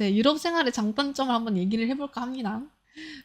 이제 유럽 생활의 장단점을 한번 얘기를 해볼까 합니다.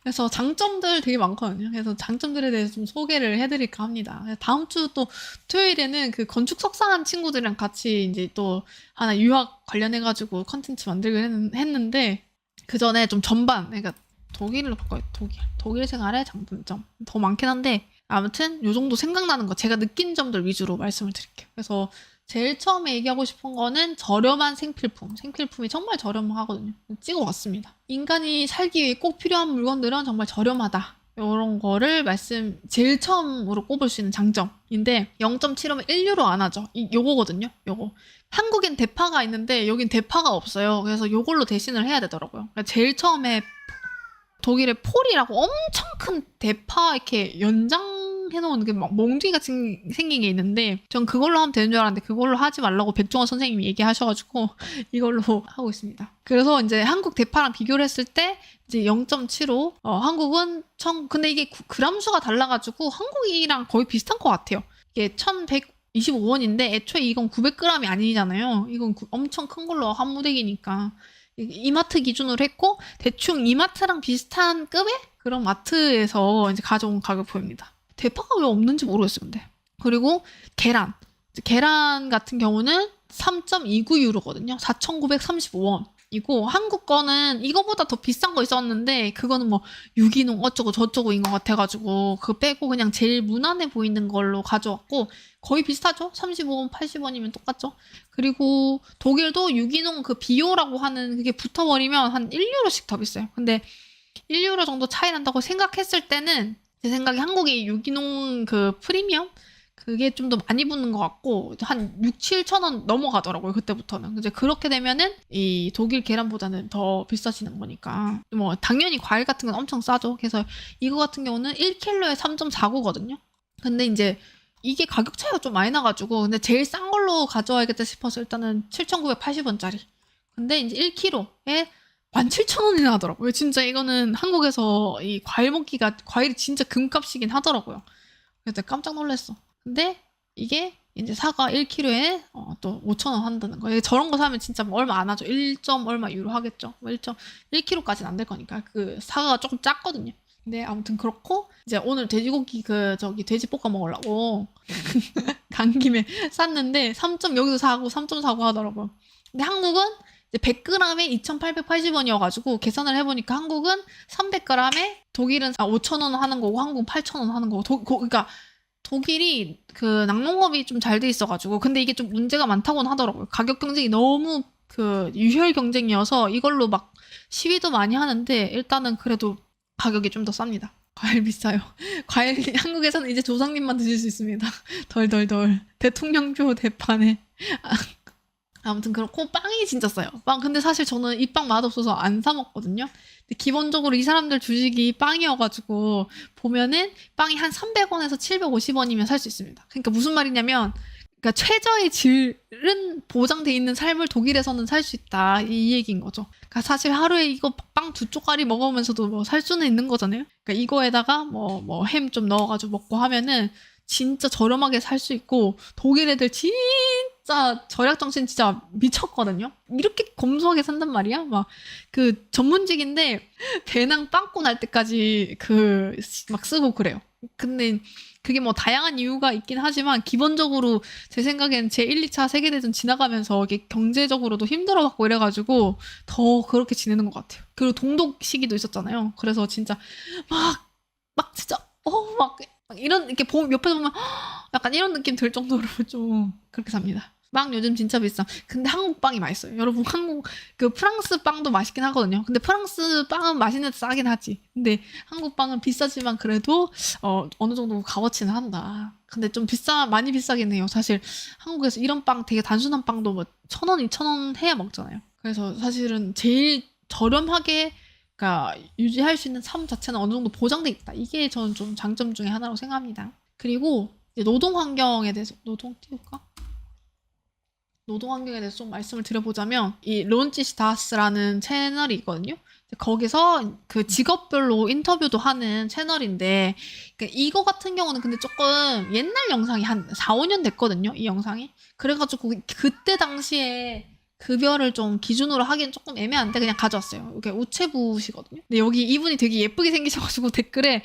그래서 장점들 되게 많거든요. 그래서 장점들에 대해서 좀 소개를 해드릴까 합니다. 다음 주 또 토요일에는 그 건축 석사한 친구들이랑 같이 이제 또 하나 유학 관련해가지고 컨텐츠 했는- 했는데 그 전에 좀 전반, 그러니까 독일로 바꿔요. 독일. 독일 생활의 장단점. 더 많긴 한데 아무튼 요 정도 생각나는 거 제가 느낀 점들 위주로 말씀을 드릴게요. 그래서 제일 처음에 얘기하고 싶은 거는 저렴한 생필품. 생필품이 정말 저렴하거든요. 찍어왔습니다. 인간이 살기 위해 꼭 필요한 물건들은 정말 저렴하다. 이런 거를 말씀 제일 처음으로 꼽을 수 있는 장점인데 0.75면 1유로 안 하죠. 이 요거거든요. 요거. 한국엔 대파가 있는데 여긴 대파가 없어요. 그래서 요걸로 대신을 해야 되더라고요. 그러니까 제일 처음에 독일의 폴이라고 엄청 큰 대파 이렇게 연장 해 놓은 게 막 몽둥이 같은 생긴 게 있는데 전 그걸로 하면 되는 줄 알았는데 그걸로 하지 말라고 백종원 선생님이 얘기하셔가지고 이걸로 하고 있습니다. 그래서 이제 한국 대파랑 비교를 했을 때 이제 0.75 어, 한국은 천 근데 이게 구- 그람 수가 달라가지고 한국이랑 거의 비슷한 것 같아요. 이게 1125원인데 애초에 이건 900g이 아니잖아요. 이건 구- 엄청 큰 걸로 한 무대기니까 이- 이마트 기준으로 했고 대충 이마트랑 비슷한 급의 그런 마트에서 이제 가져온 가격표입니다. 대파가 왜 없는지 모르겠어요, 근데. 그리고 계란. 계란 같은 경우는 3.29유로거든요. 4,935원. 이고 한국 거는 이거보다 더 비싼 거 있었는데 그거는 뭐 유기농 어쩌고 저쩌고인 것 같아가지고 그거 빼고 그냥 제일 무난해 보이는 걸로 가져왔고 거의 비슷하죠? 35원, 80원이면 똑같죠? 그리고 독일도 유기농 그 비오라고 하는 그게 붙어버리면 한 1유로씩 더 비싸요. 근데 1유로 정도 차이 난다고 생각했을 때는 제 생각에 한국이 유기농 그 프리미엄? 그게 좀 더 많이 붙는 것 같고 한 6, 7천 원 넘어가더라고요 그때부터는. 이제 그렇게 되면은 이 독일 계란보다는 더 비싸지는 거니까. 뭐 당연히 과일 같은 건 엄청 싸죠. 그래서 이거 같은 경우는 1킬로에 3.49거든요. 근데 이제 이게 가격 차이가 좀 많이 나가지고 근데 제일 싼 걸로 가져와야겠다 싶어서 일단은 7,980원짜리. 근데 이제 1kg에 17,000원이나 하더라고요. 진짜 이거는 한국에서 이 과일 먹기가 과일이 진짜 금값이긴 하더라고요. 그래서 깜짝 놀랐어. 근데 이게 이제 사과 1kg에 어, 또 5,000원 한다는 거예요. 저런 거 사면 진짜 뭐 얼마 안 하죠. 1. 얼마 유로 하겠죠. 뭐 1.1kg까지는 안 될 거니까 그 사과가 조금 작거든요. 근데 아무튼 그렇고 이제 오늘 돼지고기 그 저기 돼지 볶아 먹으려고 간 김에 샀는데 3. 여기서 사고 3.49 하더라고요. 근데 한국은 100g에 2,880원이어가지고 계산을 해보니까 한국은 300g에 독일은 아, 5,000원 하는 거고 한국은 8,000원 하는 거고 도, 고, 그러니까 독일이 그 낙농업이 좀 잘 돼 있어가지고 근데 이게 좀 문제가 많다고는 하더라고요. 가격 경쟁이 너무 그 유혈 경쟁이어서 이걸로 막 시위도 많이 하는데 일단은 그래도 가격이 좀 더 쌉니다. 과일 비싸요. 과일 한국에서는 이제 조상님만 드실 수 있습니다. 덜덜덜 대통령표 대판에 아무튼 그렇고 빵이 진짜 싸요. 빵 근데 사실 저는 이 빵 맛없어서 안 사 먹거든요. 근데 기본적으로 이 사람들 주식이 빵이어가지고 보면은 빵이 한 300원에서 750원이면 살 수 있습니다. 그러니까 무슨 말이냐면 그러니까 최저의 질은 보장돼 있는 삶을 독일에서는 살 수 있다 이 얘기인 거죠. 그러니까 사실 하루에 이거 빵 두 쪼가리 먹으면서도 뭐 살 수는 있는 거잖아요. 그러니까 이거에다가 뭐 뭐 햄 좀 넣어가지고 먹고 하면은 진짜 저렴하게 살 수 있고 독일 애들 진 짜 절약 정신 진짜 미쳤거든요. 이렇게 검소하게 산단 말이야. 막 그 전문직인데 배낭 빵꾸 날 때까지 그 막 쓰고 그래요. 근데 그게 뭐 다양한 이유가 있긴 하지만 기본적으로 제 생각엔 제 1, 2차 세계대전 지나가면서 이게 경제적으로도 힘들어갖고 이래가지고 더 그렇게 지내는 것 같아요. 그리고 동독 시기도 있었잖아요. 그래서 진짜 막, 막 진짜, 어, 막, 막 이런, 이렇게 보, 옆에서 보면 "헉", 약간 이런 느낌 들 정도로 좀 그렇게 삽니다. 빵 요즘 진짜 비싸. 근데 한국 빵이 맛있어요. 여러분, 한국, 그 프랑스 빵도 맛있긴 하거든요. 근데 프랑스 빵은 맛있는 데 싸긴 하지. 근데 한국 빵은 비싸지만 그래도, 어, 어느 정도 값어치는 한다. 근데 좀 비싸, 많이 비싸긴 해요. 사실 한국에서 이런 빵 되게 단순한 빵도 뭐 천 원, 이천 원 해야 먹잖아요. 그래서 사실은 제일 저렴하게 그러니까 유지할 수 있는 삶 자체는 어느 정도 보장돼 있다. 이게 저는 좀 장점 중에 하나라고 생각합니다. 그리고 노동 환경에 대해서 노동 띄울까? 노동 환경에 대해서 좀 말씀을 드려보자면 이 론치스타스라는 채널이 있거든요. 거기서 그 직업별로 인터뷰도 하는 채널인데 그러니까 이거 같은 경우는 근데 조금 옛날 영상이 한 4, 5년 됐거든요. 이 영상이. 그래가지고 그때 당시에 급여를 좀 기준으로 하기엔 조금 애매한데 그냥 가져왔어요. 이게 우체부시거든요. 근데 여기 이분이 되게 예쁘게 생기셔가지고 댓글에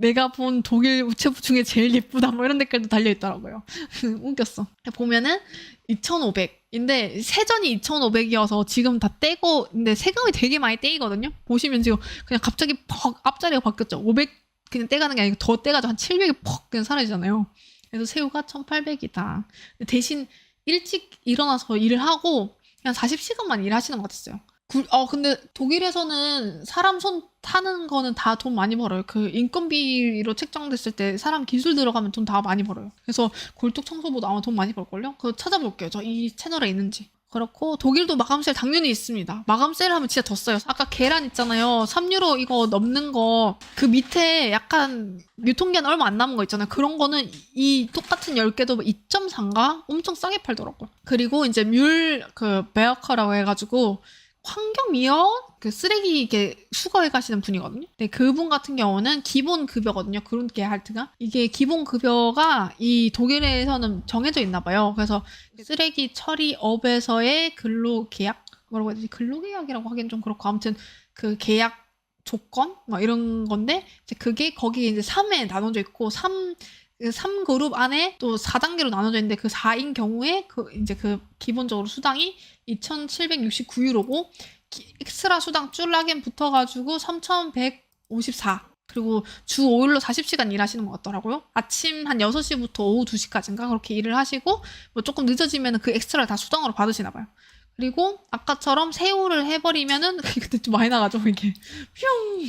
내가 본 독일 우체부 중에 제일 예쁘다 뭐 이런 댓글도 달려 있더라고요. 웃겼어. 보면은 2,500인데 세전이 2,500이어서 지금 다 떼고 근데 세금이 되게 많이 떼이거든요. 보시면 지금 그냥 갑자기 퍽 앞자리가 바뀌었죠. 500 그냥 떼가는 게 아니고 더 떼가지고 한 700이 퍽 그냥 사라지잖아요. 그래서 새우가 1,800이다. 대신 일찍 일어나서 일을 하고 그냥 40시간만 일하시는 것 같았어요. 구- 어 근데 독일에서는 사람 손 타는 거는 다 돈 많이 벌어요. 그 인건비로 책정됐을 때 사람 기술 들어가면 돈 다 많이 벌어요. 그래서 골목 청소보다 아마 돈 많이 벌걸요? 그거 찾아볼게요. 저 이 채널에 있는지. 그렇고 독일도 마감 세일 당연히 있습니다. 마감 세일 하면 진짜 더 써요. 아까 계란 있잖아요. 3유로 이거 넘는 거 그 밑에 약간 유통기한 얼마 안 남은 거 있잖아요. 그런 거는 이 똑같은 10개도 2.3가 엄청 싸게 팔더라고요. 그리고 이제 뮬 그 베어커라고 해가지고 환경위원 그 쓰레기 이게 수거해 가시는 분이거든요. 근데 그분 같은 경우는 기본 급여거든요. 그런 게 할트가 이게 기본 급여가 이 독일에서는 정해져 있나 봐요. 그래서 쓰레기 처리업에서의 근로 계약 뭐라고 해야 되지? 근로 계약이라고 하기엔 좀 그렇고 아무튼 그 계약 조건 막 이런 건데 이제 그게 거기에 이제 3에 나눠져 있고 3 3그룹 안에 또 4단계로 나눠져 있는데 그 4인 경우에 그 이제 그 기본적으로 수당이 2,769유로고 엑스트라 수당 쭈락엔 붙어가지고 3,154 그리고 주 5일로 40시간 일하시는 것 같더라고요. 아침 한 6시부터 오후 2시까지인가 그렇게 일을 하시고 뭐 조금 늦어지면 그 엑스트라를 다 수당으로 받으시나 봐요. 그리고 아까처럼 세우를 해버리면은 근데 좀 많이 나가죠 이게 뿅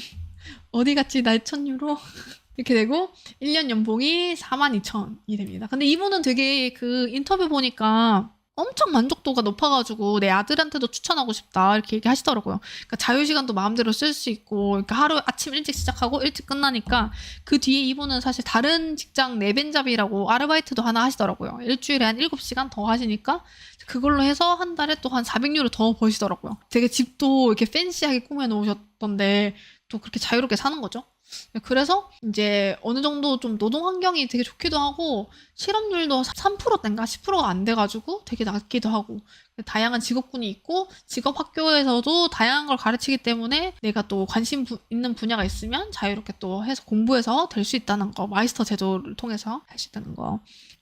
어디 갔지 날 천유로 이렇게 되고 1년 연봉이 42,000이 됩니다. 근데 이분은 되게 그 인터뷰 보니까 엄청 만족도가 높아가지고 내 아들한테도 추천하고 싶다 이렇게 얘기하시더라고요. 그러니까 자유 시간도 마음대로 쓸 수 있고 그러니까 하루 아침 일찍 시작하고 일찍 끝나니까 그 뒤에 이분은 사실 다른 직장 네벤잡이라고 아르바이트도 하나 하시더라고요. 일주일에 한 7시간 더 하시니까 그걸로 해서 한 달에 또 한 400유로 더 버시더라고요. 되게 집도 이렇게 팬시하게 꾸며 놓으셨던데 또 그렇게 자유롭게 사는 거죠. 그래서 이제 어느 정도 좀 노동 환경이 되게 좋기도 하고 실업률도 3%대인가 10%가 안 돼가지고 되게 낮기도 하고 다양한 직업군이 있고 직업 학교에서도 다양한 걸 가르치기 때문에 내가 또 관심 부- 있는 분야가 있으면 자유롭게 또 해서 공부해서 될 수 있다는 거 마이스터 제도를 통해서 할 수 있다는 거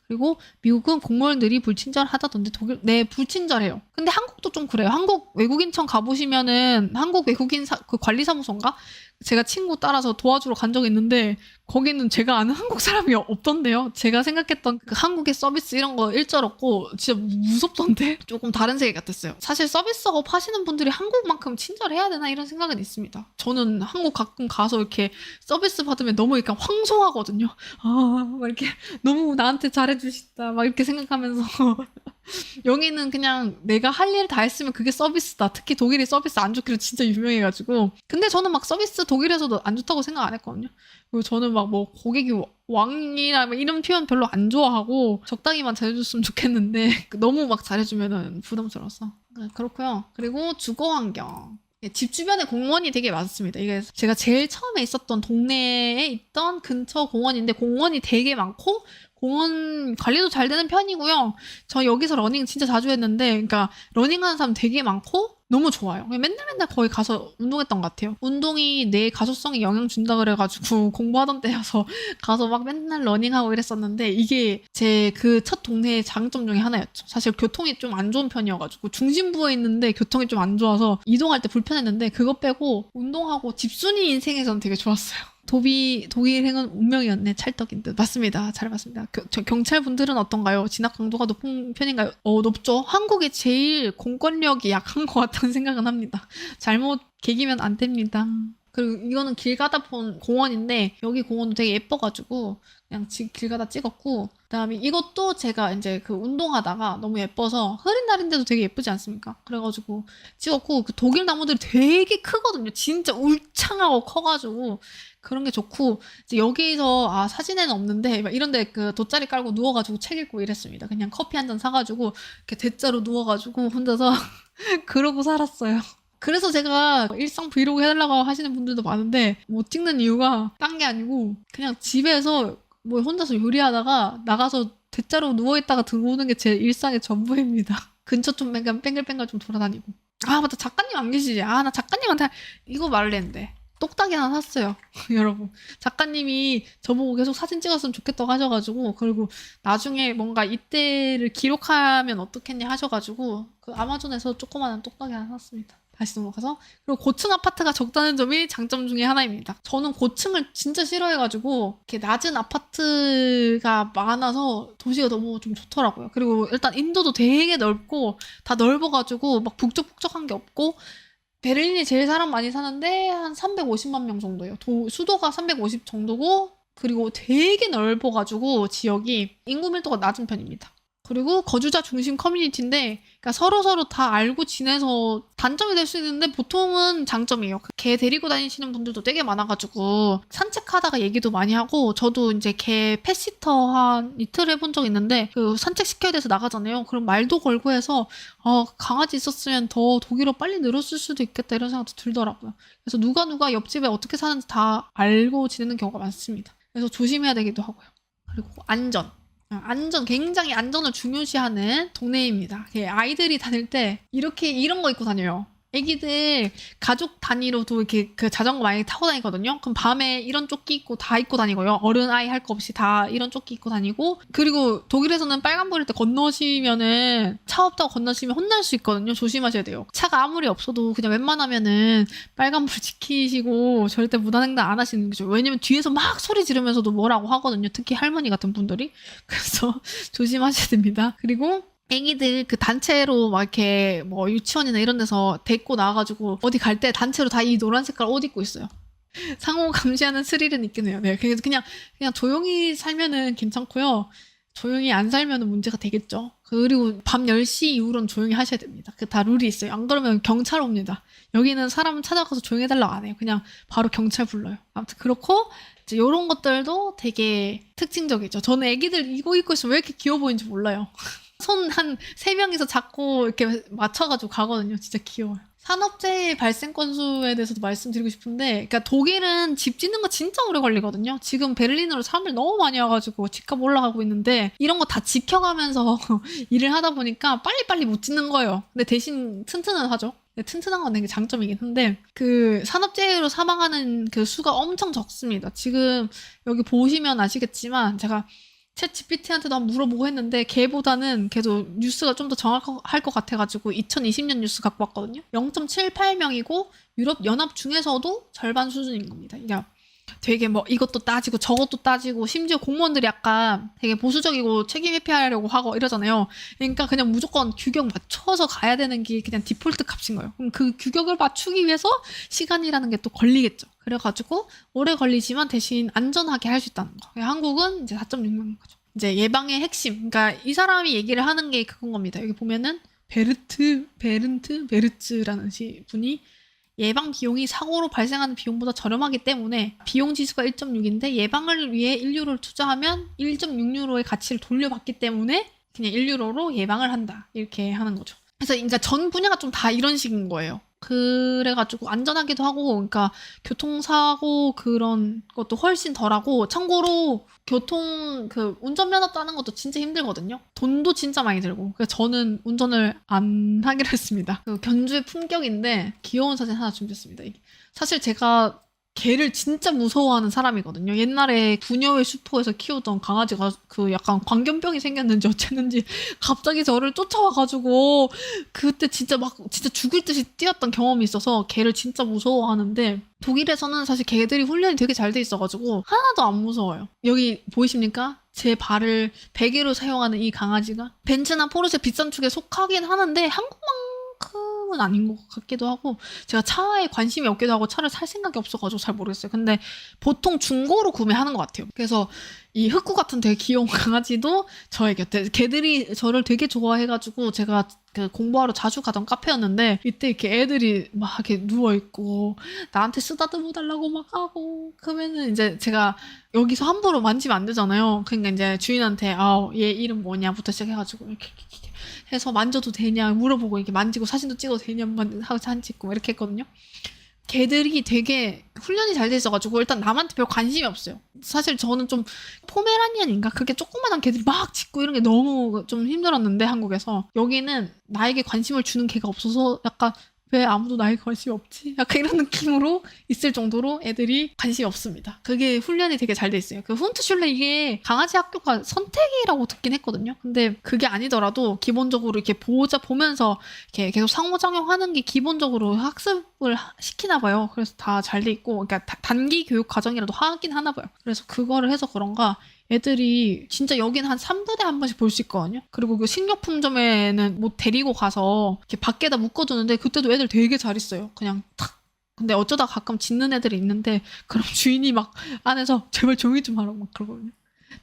그리고 미국은 공무원들이 불친절하다던데 독일 네 불친절해요. 근데 한국도 좀 그래요. 한국 외국인청 가보시면은 한국 외국인 사, 그 관리사무소인가 제가 친구 따라서 도와주러 간 적이 있는데 거기는 제가 아는 한국 사람이 없던데요. 제가 생각했던 그 한국의 서비스 이런 거 일절 없고 진짜 무섭던데 조금 다른 세계 같았어요. 사실 서비스업 하시는 분들이 한국만큼 친절해야 되나 이런 생각은 있습니다. 저는 한국 가끔 가서 이렇게 서비스 받으면 너무 이렇게 황송하거든요. 아, 막 이렇게 너무 나한테 잘해주시다 막 이렇게 생각하면서 여기는 그냥 내가 할일다 했으면 그게 서비스다. 특히 독일이 서비스 안 좋기로 진짜 유명해가지고. 근데 저는 막 서비스 독일에서도 안 좋다고 생각 안 했거든요. 그리고 저는 막 뭐 고객이 왕이라 뭐 이런 표현 별로 안 좋아하고 적당히만 잘해줬으면 좋겠는데 너무 막 잘해주면은 부담스러웠어. 네, 그렇고요. 그리고 주거 환경. 예, 집 주변에 공원이 되게 많습니다. 이게 제가 제일 처음에 있었던 동네에 있던 근처 공원인데 공원이 되게 많고 공원 관리도 잘 되는 편이고요. 저 여기서 러닝 진짜 자주 했는데, 그러니까 러닝하는 사람 되게 많고 너무 좋아요. 맨날 맨날 거기 가서 운동했던 것 같아요. 운동이 내 가소성에 영향 준다 그래가지고 공부하던 때여서 가서 막 맨날 러닝하고 이랬었는데 이게 제 그 첫 동네의 장점 중에 하나였죠. 사실 교통이 좀 안 좋은 편이어가지고 중심부에 있는데 교통이 좀 안 좋아서 이동할 때 불편했는데 그거 빼고 운동하고 집순이 인생에서는 되게 좋았어요. 도비 독일 행은 운명이었네. 찰떡인 듯. 맞습니다. 잘 봤습니다. 경찰 분들은 어떤가요? 진학 강도가 높은 편인가요? 어 높죠. 한국이 제일 공권력이 약한 것 같다는 생각은 합니다. 잘못 개기면 안 됩니다. 그리고 이거는 길 가다 본 공원인데 여기 공원도 되게 예뻐가지고 그냥 지- 길 가다 찍었고 그다음에 이것도 제가 이제 그 운동하다가 너무 예뻐서 흐린 날인데도 되게 예쁘지 않습니까? 그래가지고 찍었고 그 독일 나무들이 되게 크거든요. 진짜 울창하고 커가지고 그런 게 좋고 이제 여기서 아 사진에는 없는데 막 이런데 그 돗자리 깔고 누워가지고 책 읽고 이랬습니다. 그냥 커피 한 잔 사가지고 이렇게 대자로 누워가지고 혼자서 그러고 살았어요. 그래서 제가 일상 브이로그 해달라고 하시는 분들도 많은데 못 찍는 이유가 딴 게 아니고 그냥 집에서 뭐 혼자서 요리하다가 나가서 대자로 누워있다가 들어오는 게 제 일상의 전부입니다. 근처 좀 뱅글 뱅글 뱅글 좀 돌아다니고. 아 맞다 작가님 안 계시지? 아 나 작가님한테 이거 말을 했는데 똑딱이 하나 샀어요 여러분. 작가님이 저보고 계속 사진 찍었으면 좋겠다고 하셔가지고 그리고 나중에 뭔가 이때를 기록하면 어떻겠냐 하셔가지고 그 아마존에서 조그마한 똑딱이 하나 샀습니다. 다시 넘어가서 그리고 고층 아파트가 적다는 점이 장점 중에 하나입니다. 저는 고층을 진짜 싫어해가지고 이렇게 낮은 아파트가 많아서 도시가 너무 좀 좋더라고요. 그리고 일단 인도도 되게 넓고 다 넓어가지고 막 북적북적한 게 없고 베를린이 제일 사람 많이 사는데 한 350만 명 정도예요. 도, 수도가 350 정도고 그리고 되게 넓어가지고 지역이 인구 밀도가 낮은 편입니다. 그리고 거주자 중심 커뮤니티인데 그러니까 서로 서로 다 알고 지내서 단점이 될 수 있는데 보통은 장점이에요. 그개 데리고 다니시는 분들도 되게 많아가지고 산책하다가 얘기도 많이 하고 저도 이제 개 펫시터 한 이틀 해본 적 있는데 그 산책 시켜야 돼서 나가잖아요. 그럼 말도 걸고 해서 어, 강아지 있었으면 더 독일어 빨리 늘었을 수도 있겠다 이런 생각도 들더라고요. 그래서 누가 누가 옆집에 어떻게 사는지 다 알고 지내는 경우가 많습니다. 그래서 조심해야 되기도 하고요. 그리고 안전. 아, 안전 굉장히 안전을 중요시하는 동네입니다. 이렇게 아이들이 다닐 때 이렇게 이런 거 입고 다녀요. 애기들 가족 단위로도 이렇게 그 자전거 많이 타고 다니거든요. 그럼 밤에 이런 조끼 입고 다 입고 다니고요. 어른 아이 할 거 없이 다 이런 조끼 입고 다니고 그리고 독일에서는 빨간불일 때 건너시면은 차 없다고 건너시면 혼날 수 있거든요. 조심하셔야 돼요. 차가 아무리 없어도 그냥 웬만하면은 빨간불 지키시고 절대 무단횡단 안 하시는 거죠. 왜냐면 뒤에서 막 소리 지르면서도 뭐라고 하거든요. 특히 할머니 같은 분들이. 그래서 조심하셔야 됩니다. 그리고 애기들 그 단체로 막 이렇게 뭐 유치원이나 이런 데서 데리고 나와가지고 어디 갈 때 단체로 다 이 노란 색깔 옷 입고 있어요. 상호 감시하는 스릴은 있긴 해요. 네, 그래서 그냥 그냥 조용히 살면은 괜찮고요. 조용히 안 살면은 문제가 되겠죠. 그리고 밤 10시 이후로는 조용히 하셔야 됩니다. 그 다 룰이 있어요. 안 그러면 경찰 옵니다. 여기는 사람 찾아가서 조용히 해달라고 안 해요. 그냥 바로 경찰 불러요. 아무튼 그렇고 이제 이런 것들도 되게 특징적이죠. 저는 애기들 이거 입고 있으면 왜 이렇게 귀여워 보이는지 몰라요. 손 한 세 명이서 잡고 이렇게 맞춰가지고 가거든요. 진짜 귀여워요. 산업재해 발생 건수에 대해서도 말씀드리고 싶은데, 그러니까 독일은 집 짓는 거 진짜 오래 걸리거든요. 지금 베를린으로 사람들 너무 많이 와가지고 집값 올라가고 있는데 이런 거 다 지켜가면서 일을 하다 보니까 빨리빨리 못 짓는 거예요. 근데 대신 튼튼은 하죠. 튼튼한 건 되게 장점이긴 한데 그 산업재해로 사망하는 그 수가 엄청 적습니다. 지금 여기 보시면 아시겠지만 제가 챗 GPT한테도 한번 물어보고 했는데 걔보다는 걔도 뉴스가 좀 더 정확할 것 같아가지고 2020년 뉴스 갖고 왔거든요. 0.78명이고 유럽 연합 중에서도 절반 수준인 겁니다. 그러니까 되게 뭐 이것도 따지고 저것도 따지고 심지어 공무원들이 약간 되게 보수적이고 책임 회피하려고 하고 이러잖아요. 그러니까 그냥 무조건 규격 맞춰서 가야 되는 게 그냥 디폴트 값인 거예요. 그럼 그 규격을 맞추기 위해서 시간이라는 게 또 걸리겠죠. 그래가지고 오래 걸리지만 대신 안전하게 할 수 있다는 거. 한국은 이제 4.6명인 거죠. 이제 예방의 핵심. 그러니까 이 사람이 얘기를 하는 게 그건 겁니다. 여기 보면은 베르트, 베른트, 베르츠라는 시- 분이 예방 비용이 사고로 발생하는 비용보다 저렴하기 때문에 비용 지수가 1.6인데 예방을 위해 1유로를 투자하면 1.6유로의 가치를 돌려받기 때문에 그냥 1유로로 예방을 한다. 이렇게 하는 거죠. 그래서 그러니까 전 분야가 좀 다 이런 식인 거예요. 그래가지고 안전하기도 하고, 그러니까 교통사고 그런 것도 훨씬 덜하고, 참고로 교통 그 운전면허 따는 것도 진짜 힘들거든요. 돈도 진짜 많이 들고. 그래서 저는 운전을 안 하기로 했습니다. 그 견주의 품격인데 귀여운 사진 하나 준비했습니다. 사실 제가 개를 진짜 무서워하는 사람이거든요. 옛날에 부녀의 슈퍼에서 키우던 강아지가 그 약간 광견병이 생겼는지 어쨌는지 갑자기 저를 쫓아와가지고 그때 진짜 막 진짜 죽을 듯이 뛰었던 경험이 있어서 개를 진짜 무서워하는데 독일에서는 사실 개들이 훈련이 되게 잘 돼 있어가지고 하나도 안 무서워요. 여기 보이십니까? 제 발을 베개로 사용하는 이 강아지가 벤츠나 포르쉐 비싼 축에 속하긴 하는데 한국만 큼은 아닌 것 같기도 하고 제가 차에 관심이 없기도 하고 차를 살 생각이 없어가지고 잘 모르겠어요. 근데 보통 중고로 구매하는 것 같아요. 그래서 이 흑구 같은 되게 귀여운 강아지도 저의 곁에 걔들이 저를 되게 좋아해가지고 제가 그 공부하러 자주 가던 카페였는데 이때 이렇게 애들이 막 이렇게 누워 있고 나한테 쓰다듬어 달라고 막 하고 그러면은 이제 제가 여기서 함부로 만지면 안 되잖아요. 그러니까 이제 주인한테 아얘 이름 뭐냐부터 시작해가지고 이렇게, 이렇게, 해서 만져도 되냐 물어보고 이렇게 만지고 사진도 찍어도 되냐 하고 사진 찍고 이렇게 했거든요. 걔들이 되게 훈련이 잘 돼 있어가지고 일단 남한테 별 관심이 없어요. 사실 저는 좀 포메라니안인가 그게 조그만한 개들이 막 짖고 이런 게 너무 좀 힘들었는데 한국에서 여기는 나에게 관심을 주는 개가 없어서 약간 왜 아무도 나에게 관심이 없지? 약간 이런 느낌으로 있을 정도로 애들이 관심이 없습니다. 그게 훈련이 되게 잘 돼 있어요. 그 훈트슐레 이게 강아지 학교가 선택이라고 듣긴 했거든요. 근데 그게 아니더라도 기본적으로 이렇게 보자 보면서 이렇게 계속 상호작용하는 게 기본적으로 학습을 하- 시키나 봐요. 그래서 다 잘 돼 있고, 그러니까 다- 단기 교육 과정이라도 하긴 하나 봐요. 그래서 그거를 해서 그런가 애들이 진짜 여기는 한 3분에 한 번씩 볼 수 있거든요. 그리고 그 식료품점에는 뭐 데리고 가서 이렇게 밖에다 묶어두는데 그때도 애들 되게 잘 있어요. 그냥 탁. 근데 어쩌다 가끔 짖는 애들이 있는데 그럼 주인이 막 안에서 제발 조용히 좀 하라고 막 그러거든요.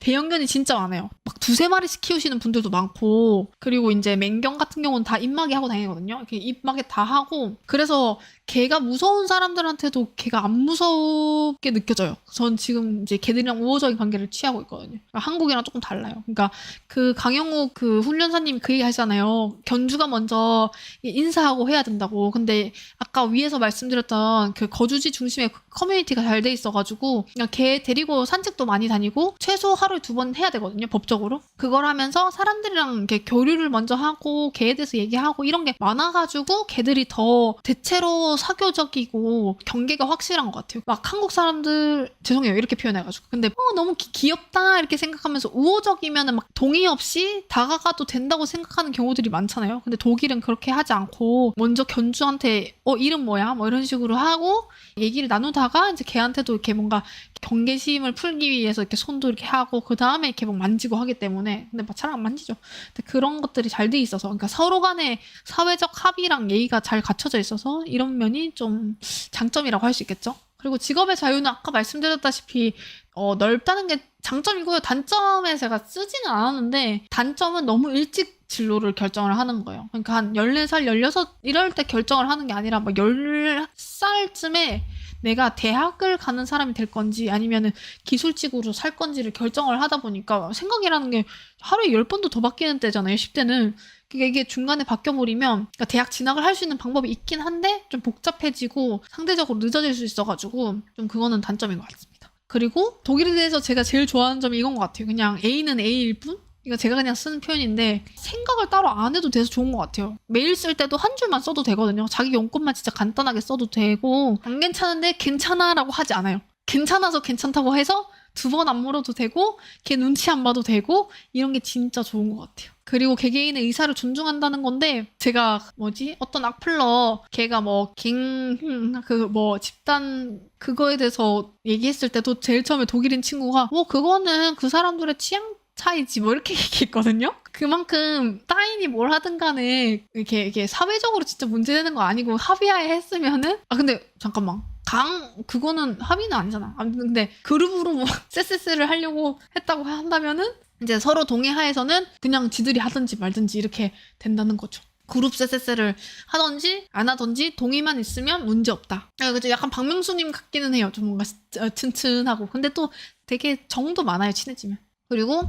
대형견이 진짜 많아요. 막 두세 마리씩 키우시는 분들도 많고, 그리고 이제 맹경 같은 경우는 다 입마개 하고 다니거든요. 이렇게 입마개 다 하고, 그래서 걔가 무서운 사람들한테도 걔가 안 무섭게 느껴져요. 전 지금 이제 걔들이랑 우호적인 관계를 취하고 있거든요. 그러니까 한국이랑 조금 달라요. 그러니까 그 강영욱 그 훈련사님이 그 얘기 하시잖아요. 견주가 먼저 인사하고 해야 된다고. 근데 아까 위에서 말씀드렸던 그 거주지 중심의 커뮤니티가 잘 돼 있어가지고 그냥 걔 데리고 산책도 많이 다니고 최소 하루에 두 번 해야 되거든요 법적으로. 그걸 하면서 사람들이랑 이렇게 교류를 먼저 하고 걔에 대해서 얘기하고 이런 게 많아가지고 걔들이 더 대체로 사교적이고 경계가 확실한 것 같아요. 막 한국 사람들 죄송해요 이렇게 표현해가지고. 근데 어 너무 기- 귀엽다 이렇게 생각하면서 우호적이면은 막 동의 없이 다가가도 된다고 생각하는 경우들이 많잖아요. 근데 독일은 그렇게 하지 않고 먼저 견주한테 어 이름 뭐야? 뭐 이런 식으로 하고 얘기를 나누다가 이제 걔한테도 이렇게 뭔가 경계심을 풀기 위해서 이렇게 손도 이렇게 하고 그 다음에 이렇게 막 만지고 하기 때문에 근데 잘안 만지죠. 근데 그런 것들이 잘 돼 있어서 그러니까 서로 간의 사회적 합의랑 예의가 잘 갖춰져 있어서 이런 면이 좀 장점이라고 할 수 있겠죠. 그리고 직업의 자유는 아까 말씀드렸다시피 어, 넓다는 게 장점이고요. 단점에 제가 쓰지는 않았는데 단점은 너무 일찍 진로를 결정을 하는 거예요. 그러니까 한 14살, 16 이럴 때 결정을 하는 게 아니라 막 10살쯤에 내가 대학을 가는 사람이 될 건지 아니면은 기술직으로 살 건지를 결정을 하다 보니까 생각이라는 게 하루에 10번도 더 바뀌는 때잖아요. 10대는. 그게 이게 중간에 바뀌어버리면 그러니까 대학 진학을 할 수 있는 방법이 있긴 한데 좀 복잡해지고 상대적으로 늦어질 수 있어가지고 좀 그거는 단점인 것 같습니다. 그리고 독일에 대해서 제가 제일 좋아하는 점이 이건 것 같아요. 그냥 A는 A일 뿐? 이거 제가 그냥 쓰는 표현인데 생각을 따로 안 해도 돼서 좋은 것 같아요. 메일 쓸 때도 한 줄만 써도 되거든요. 자기 용건만 진짜 간단하게 써도 되고 안 괜찮은데 괜찮아라고 하지 않아요. 괜찮아서 괜찮다고 해서 두 번 안 물어도 되고 걔 눈치 안 봐도 되고 이런 게 진짜 좋은 것 같아요. 그리고 개개인의 의사를 존중한다는 건데 제가 뭐지 어떤 악플러 걔가 뭐갱그뭐 집단 그거에 대해서 얘기했을 때도 제일 처음에 독일인 친구가 뭐 그거는 그 사람들의 취향 차이지 뭐 이렇게 얘기했거든요. 그만큼 따인이 뭘 하든 간에 이렇게 이게 사회적으로 진짜 문제되는 거 아니고 합의하에 했으면은 아 근데 잠깐만 강 그거는 합의는 아니잖아. 아 근데 그룹으로 뭐 세세스를 하려고 했다고 한다면은 이제 서로 동의하에서는 그냥 지들이 하든지 말든지 이렇게 된다는 거죠. 그룹 세세스를 하든지 안 하든지 동의만 있으면 문제 없다. 아, 그죠? 약간 박명수님 같기는 해요. 좀 뭔가 어, 튼튼하고. 근데 또 되게 정도 많아요. 친해지면. 그리고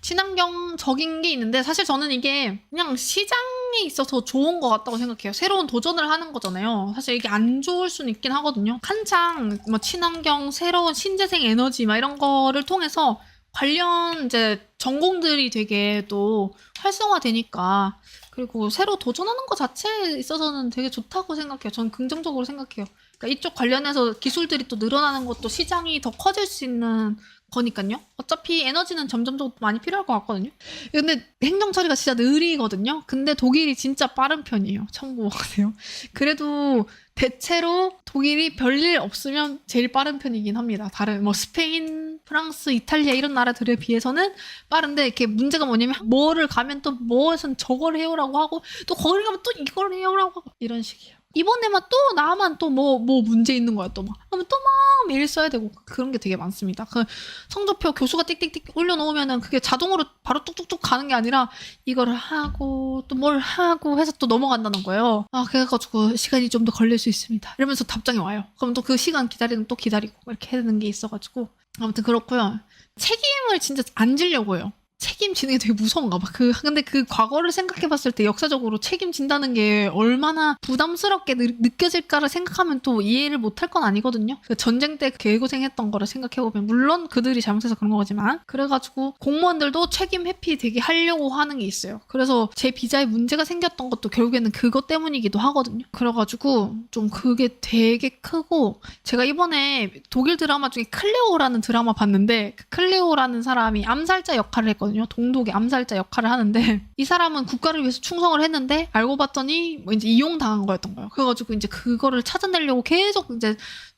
친환경적인 게 있는데 사실 저는 이게 그냥 시장에 있어서 좋은 것 같다고 생각해요. 새로운 도전을 하는 거잖아요. 사실 이게 안 좋을 수는 있긴 하거든요. 한창 뭐 친환경, 새로운 신재생 에너지 막 이런 거를 통해서 관련 이제 전공들이 되게 또 활성화되니까 그리고 새로 도전하는 것 자체에 있어서는 되게 좋다고 생각해요. 저는 긍정적으로 생각해요. 그러니까 이쪽 관련해서 기술들이 또 늘어나는 것도 시장이 더 커질 수 있는 거니까요. 어차피 에너지는 점점 더 많이 필요할 것 같거든요. 근데 행정 처리가 진짜 느리거든요. 근데 독일이 진짜 빠른 편이에요. 참고하세요. 그래도 대체로 독일이 별일 없으면 제일 빠른 편이긴 합니다. 다른 뭐 스페인, 프랑스, 이탈리아 이런 나라들에 비해서는 빠른데 이렇게 문제가 뭐냐면 뭐를 가면 또 뭐에선 저걸 해오라고 하고 또 거기 가면 또 이걸 해오라고 하고 이런 식이에요. 이번에만 또 나만 또 뭐 뭐 문제 있는 거야 또 막. 그러면 또 막 메일 써야 되고 그런 게 되게 많습니다. 그 성적표 교수가 띡띡띡 올려놓으면은 그게 자동으로 바로 뚝뚝뚝 가는 게 아니라 이거를 하고 또 뭘 하고 해서 또 넘어간다는 거예요. 아 그래가지고 시간이 좀 더 걸릴 수 있습니다. 이러면서 답장이 와요. 그럼 또 그 시간 기다리는 또 기다리고 이렇게 해야 되는 게 있어가지고 아무튼 그렇고요. 책임을 진짜 안 지려고 해요. 책임지는 게 되게 무서운가 봐. 그 근데 그 과거를 생각해 봤을 때 역사적으로 책임진다는 게 얼마나 부담스럽게 느, 느껴질까를 생각하면 또 이해를 못할 건 아니거든요. 그 전쟁 때 개고생했던 거를 생각해 보면 물론 그들이 잘못해서 그런 거지만 그래가지고 공무원들도 책임 회피 되게 하려고 하는 게 있어요. 그래서 제 비자에 문제가 생겼던 것도 결국에는 그것 때문이기도 하거든요. 그래가지고 좀 그게 되게 크고 제가 이번에 독일 드라마 중에 클레오라는 드라마 봤는데 그 클레오라는 사람이 암살자 역할을 했거든요. 동독의 암살자 역할을 하는데 이 사람은 국가를 위해서 충성을 했는데 알고 봤더니 뭐 이제 이용당한 거였던 거예요. 그래가지고 이제 그거를 찾아내려고 계속 이제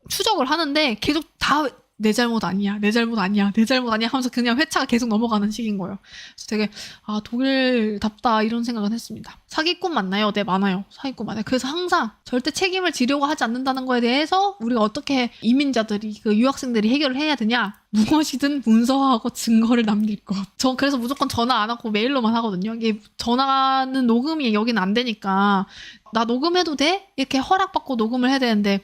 추적을 하는데 계속 다 내 잘못 아니야, 내 잘못 아니야, 내 잘못 아니야 하면서 그냥 회차가 계속 넘어가는 식인 거예요. 그래서 되게 아 독일답다 이런 생각은 했습니다. 사기꾼 맞나요? 네 많아요. 사기꾼 많아요. 그래서 항상 절대 책임을 지려고 하지 않는다는 거에 대해서 우리가 어떻게 이민자들이 그 유학생들이 해결을 해야 되냐? 무엇이든 문서하고 증거를 남길 것. 저 그래서 무조건 전화 안 하고 메일로만 하거든요. 이게 전화는 녹음이 여기는 안 되니까 나 녹음해도 돼? 이렇게 허락받고 녹음을 해야 되는데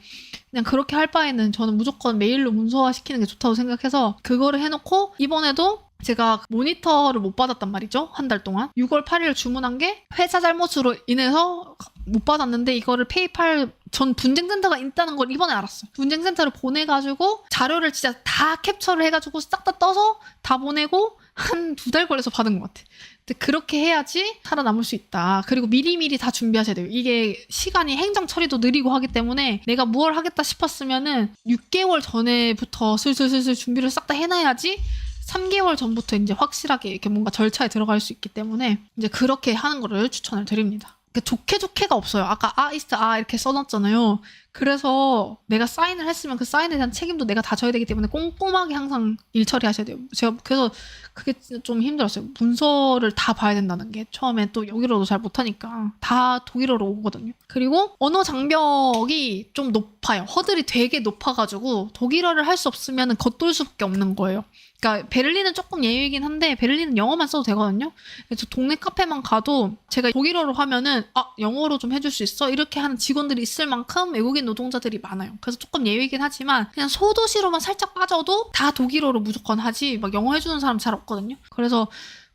그냥 그렇게 할 바에는 저는 무조건 메일로 문서화 시키는 게 좋다고 생각해서 그거를 해놓고 이번에도 제가 모니터를 못 받았단 말이죠. 한 달 동안. 6월 8일 주문한 게 회사 잘못으로 인해서 못 받았는데 이거를 페이팔 전 분쟁센터가 있다는 걸 이번에 알았어요. 분쟁센터를 보내가지고 자료를 진짜 다 캡처를 해가지고 싹 다 떠서 다 보내고 한 두 달 걸려서 받은 것 같아. 근데 그렇게 해야지 살아남을 수 있다. 그리고 미리미리 다 준비하셔야 돼요. 이게 시간이 행정 처리도 느리고 하기 때문에 내가 무얼 하겠다 싶었으면은 6개월 전에부터 슬슬슬슬 준비를 싹 다 해놔야지 3개월 전부터 이제 확실하게 이렇게 뭔가 절차에 들어갈 수 있기 때문에 이제 그렇게 하는 거를 추천을 드립니다. 그러니까 좋게 좋게가 없어요. 아까 아 이스트 아 이렇게 써놨잖아요. 그래서 내가 사인을 했으면 그 사인에 대한 책임도 내가 다 져야 되기 때문에 꼼꼼하게 항상 일 처리하셔야 돼요. 제가 그래서 그게 좀 힘들었어요. 문서를 다 봐야 된다는 게 처음에 또 여기로도 잘 못하니까 다 독일어로 오거든요. 그리고 언어 장벽이 좀 높아요. 허들이 되게 높아가지고 독일어를 할 수 없으면 겉돌 수밖에 없는 거예요. 그러니까 베를린은 조금 예외이긴 한데 베를린은 영어만 써도 되거든요. 그래서 동네 카페만 가도 제가 독일어로 하면은 아 영어로 좀 해줄 수 있어 이렇게 하는 직원들이 있을 만큼 외국인 노동자들이 많아요. 그래서 조금 예외이긴 하지만 그냥 소도시로만 살짝 빠져도 다 독일어로 무조건 하지 막 영어 해주는 사람 잘 없거든요. 그래서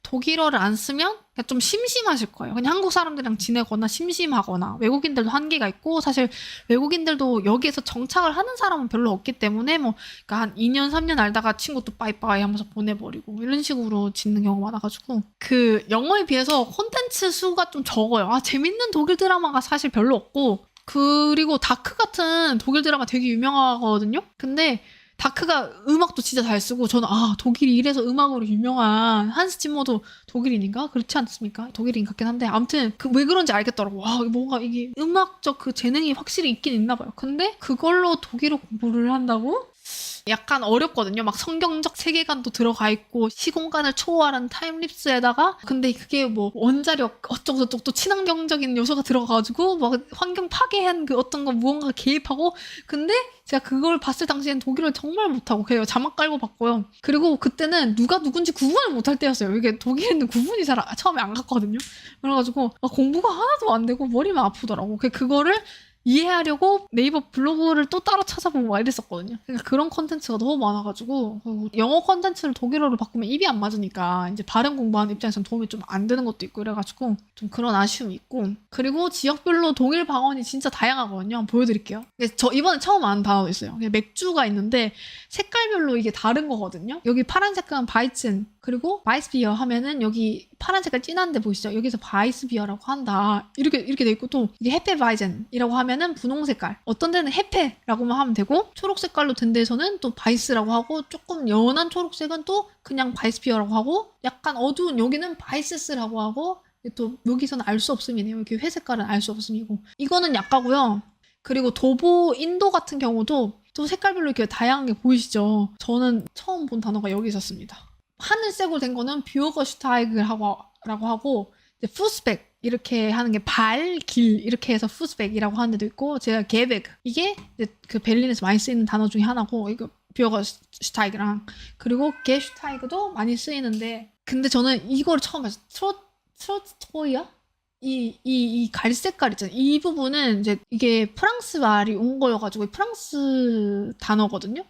독일어를 안 쓰면 좀 심심하실 거예요. 그냥 한국 사람들이랑 지내거나 심심하거나 외국인들도 한계가 있고 사실 외국인들도 여기에서 정착을 하는 사람은 별로 없기 때문에 뭐 그러니까 한 2년 3년 알다가 친구 또 빠이빠이 하면서 보내버리고 뭐 이런 식으로 짓는 경우가 많아가지고 그 영어에 비해서 콘텐츠 수가 좀 적어요. 아 재밌는 독일 드라마가 사실 별로 없고 그리고 다크 같은 독일 드라마 되게 유명하거든요. 근데 다크가 음악도 진짜 잘 쓰고 저는 아 독일이 이래서 음악으로 유명한 한스 짐머도 독일인인가 그렇지 않습니까? 독일인 같긴 한데 아무튼 그 왜 그런지 알겠더라고. 와 뭔가 이게 음악적 그 재능이 확실히 있긴 있나 봐요. 근데 그걸로 독일어 공부를 한다고? 약간 어렵거든요. 막 성경적 세계관도 들어가 있고 시공간을 초월한 타임립스에다가 근데 그게 뭐 원자력 어쩌고 저쩌고 또 친환경적인 요소가 들어가가지고 막 환경 파괴한 그 어떤 거 무언가 개입하고 근데 제가 그걸 봤을 당시엔 독일어를 정말 못하고 그냥 자막 깔고 봤고요. 그리고 그때는 누가 누군지 구분을 못할 때였어요. 이게 독일에는 구분이 잘 아- 처음에 안 갔거든요. 그래가지고 아, 공부가 하나도 안 되고 머리만 아프더라고. 그- 그거를 이해하려고 네이버 블로그를 또 따로 찾아보고 막 이랬었거든요. 그러니까 그런 컨텐츠가 너무 많아가지고 영어 컨텐츠를 독일어로 바꾸면 입이 안 맞으니까 이제 발음 공부하는 입장에서는 도움이 좀 안 되는 것도 있고 이래가지고 좀 그런 아쉬움이 있고 그리고 지역별로 독일 방언이 진짜 다양하거든요. 보여드릴게요. 저 이번에 처음 아는 단어도 있어요. 맥주가 있는데 색깔별로 이게 다른 거거든요. 여기 파란 색깔은 바이츠 그리고 바이스비어 하면은 여기 파란 색깔 진한데 보이시죠? 여기서 바이스비어라고 한다. 이렇게 이렇게 돼 있고 또 이게 헤페바이젠이라고 하면은 분홍 색깔. 어떤 데는 헤페라고만 하면 되고 초록 색깔로 된 데서는 또 바이스라고 하고 조금 연한 초록색은 또 그냥 바이스비어라고 하고 약간 어두운 여기는 바이스스라고 하고 또 여기서는 알 수 없음이네요. 이렇게 회색깔은 알 수 없음이고 이거는 약가고요. 그리고 도보 인도 같은 경우도 또 색깔별로 이렇게 다양하게 보이시죠? 저는 처음 본 단어가 여기 있었습니다. 하늘색으로 된 거는 뷰어거슈타이그라고 라고 하고 푸스백 이렇게 하는 게 발, 길 이렇게 해서 푸스백이라고 하는 데도 있고 제가 게베그 이게 그 베를린에서 많이 쓰이는 단어 중에 하나고 이거 뷰어거슈타이그랑 그리고 게슈타이그도 많이 쓰이는데 근데 저는 이걸 처음 봤어요. 트로 트로토이야? 이, 이, 이 갈색깔 있잖아요. 이 부분은 이제 이게 프랑스 말이 온 거여가지고 프랑스 단어거든요.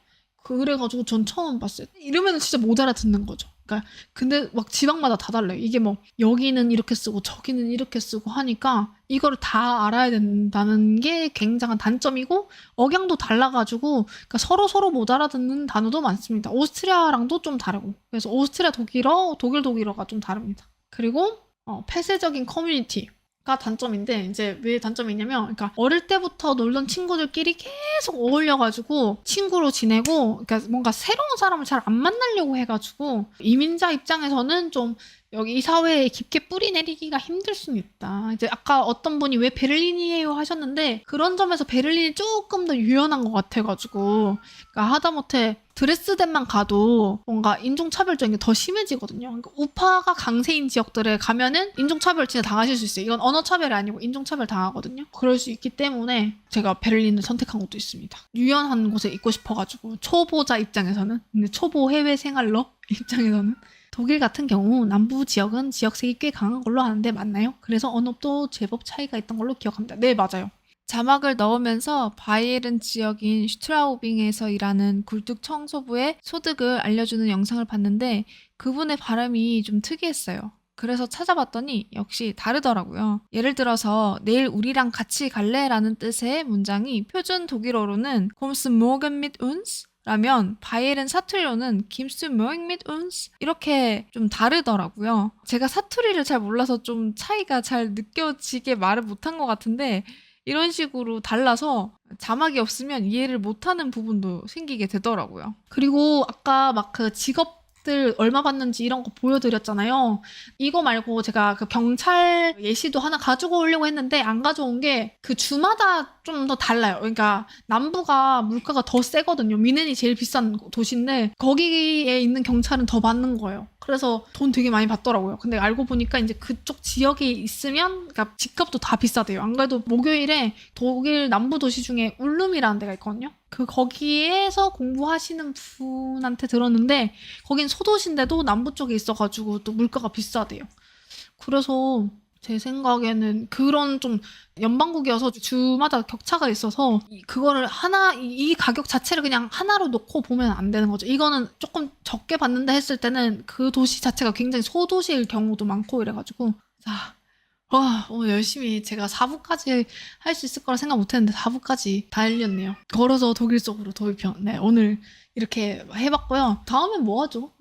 그래가지고 전 처음 봤어요. 이러면 진짜 못 알아듣는 거죠. 그러니까 근데 막 지방마다 다 달라요. 이게 뭐 여기는 이렇게 쓰고 저기는 이렇게 쓰고 하니까 이거를 다 알아야 된다는 게 굉장한 단점이고 억양도 달라가지고 그러니까 서로 서로 못 알아듣는 단어도 많습니다. 오스트리아랑도 좀 다르고 그래서 오스트리아 독일어, 독일 독일어가 좀 다릅니다. 그리고 어, 폐쇄적인 커뮤니티. 가 단점인데 이제 왜 단점이 있냐면 그러니까 어릴 때부터 놀던 친구들끼리 계속 어울려가지고 친구로 지내고 그러니까 뭔가 새로운 사람을 잘 안 만나려고 해가지고 이민자 입장에서는 좀 여기 이 사회에 깊게 뿌리 내리기가 힘들 수는 있다. 이제 아까 어떤 분이 왜 베를린이에요 하셨는데 그런 점에서 베를린이 조금 더 유연한 것 같아가지고 그러니까 하다못해 드레스덴만 가도 뭔가 인종차별적인 게 더 심해지거든요. 그러니까 우파가 강세인 지역들에 가면은 인종차별 진짜 당하실 수 있어요. 이건 언어차별이 아니고 인종차별 당하거든요. 그럴 수 있기 때문에 제가 베를린을 선택한 것도 있습니다. 유연한 곳에 있고 싶어가지고 초보자 입장에서는 근데 초보 해외 생활러 입장에서는 독일 같은 경우 남부 지역은 지역색이 꽤 강한 걸로 아는데 맞나요? 그래서 언어도 제법 차이가 있던 걸로 기억합니다. 네, 맞아요. 자막을 넣으면서 바이에른 지역인 슈트라우빙에서 일하는 굴뚝 청소부의 소득을 알려주는 영상을 봤는데 그분의 발음이 좀 특이했어요. 그래서 찾아봤더니 역시 다르더라고요. 예를 들어서 내일 우리랑 같이 갈래 라는 뜻의 문장이 표준 독일어로는 Kommst morgen mit uns? 라면 바이에른 사투리로는 김스 모잉 및 운스 이렇게 좀 다르더라고요. 제가 사투리를 잘 몰라서 좀 차이가 잘 느껴지게 말을 못한 것 같은데 이런 식으로 달라서 자막이 없으면 이해를 못하는 부분도 생기게 되더라고요. 그리고 아까 막 그 직업 들 얼마 받는지 이런 거 보여드렸잖아요. 이거 말고 제가 그 경찰 예시도 하나 가지고 오려고 했는데 안 가져온 게 그 주마다 좀 더 달라요. 그러니까 남부가 물가가 더 세거든요. 미넨이 제일 비싼 도시인데 거기에 있는 경찰은 더 받는 거예요. 그래서 돈 되게 많이 받더라고요. 근데 알고 보니까 이제 그쪽 지역에 있으면 그러니까 집값도 다 비싸대요. 안 그래도 목요일에 독일 남부 도시 중에 울룸이라는 데가 있거든요. 그 거기에서 공부하시는 분한테 들었는데 거긴 소도시인데도 남부 쪽에 있어가지고 또 물가가 비싸대요. 그래서 제 생각에는 그런 좀 연방국이어서 주마다 격차가 있어서 이- 그거를 하나 이, 이 가격 자체를 그냥 하나로 놓고 보면 안 되는 거죠. 이거는 조금 적게 받는다 했을 때는 그 도시 자체가 굉장히 소도시일 경우도 많고 이래가지고 자. 와, 오늘 열심히 제가 4부까지 할 수 있을 거라 생각 못 했는데 4부까지 다 알렸네요. 걸어서 독일 쪽으로 도입형. 네, 오늘 이렇게 해봤고요. 다음엔 뭐 하죠?